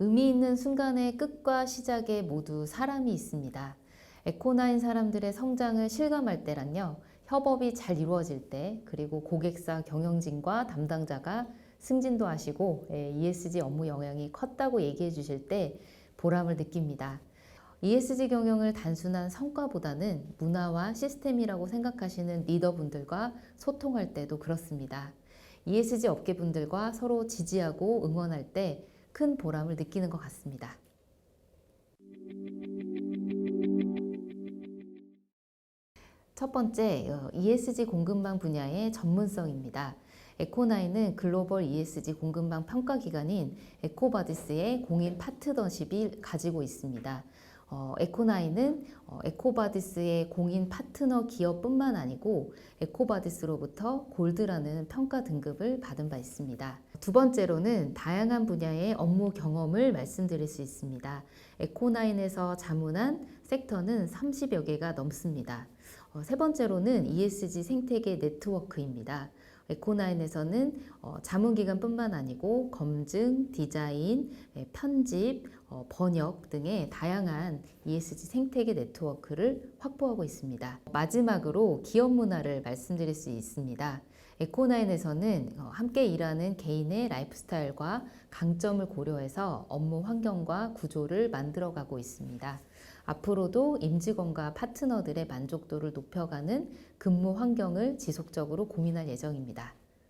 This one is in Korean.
의미 있는 순간의 끝과 시작에 모두 사람이 있습니다. 에코나인 사람들의 성장을 실감할 때란요. 협업이 잘 이루어질 때, 그리고 고객사 경영진과 담당자가 승진도 하시고 예, ESG 업무 영향이 컸다고 얘기해 주실 때 보람을 느낍니다. ESG 경영을 단순한 성과보다는 문화와 시스템이라고 생각하시는 리더분들과 소통할 때도 그렇습니다. ESG 업계분들과 서로 지지하고 응원할 때 큰 보람을 느끼는 것 같습니다. 첫 번째, 어, ESG 공급망 분야의 전문성입니다. 에코나인은 글로벌 ESG 공급망 평가 기관인 에코바디스의 공인 파트너십이 가지고 있습니다. 어, 에코나인은 어, 에코바디스의 공인 파트너 기업뿐만 아니고 에코바디스로부터 골드라는 평가 등급을 받은 바 있습니다. 두 번째로는 다양한 분야의 업무 경험을 말씀드릴 수 있습니다. 에코나인에서 자문한 섹터는 30여 개가 넘습니다. 어, 세 번째로는 ESG 생태계 네트워크입니다. 에코나인에서는 어, 자문기관뿐만 아니고 검증, 디자인, 예, 편집, 어, 번역 등의 다양한 ESG 생태계 네트워크를 확보하고 있습니다. 마지막으로 기업 문화를 말씀드릴 수 있습니다. 에코나인에서는 어, 함께 일하는 개인의 라이프스타일과 강점을 고려해서 업무 환경과 구조를 만들어가고 있습니다. 앞으로도 임직원과 파트너들의 만족도를 높여가는 근무 환경을 지속적으로 고민할 예정입니다.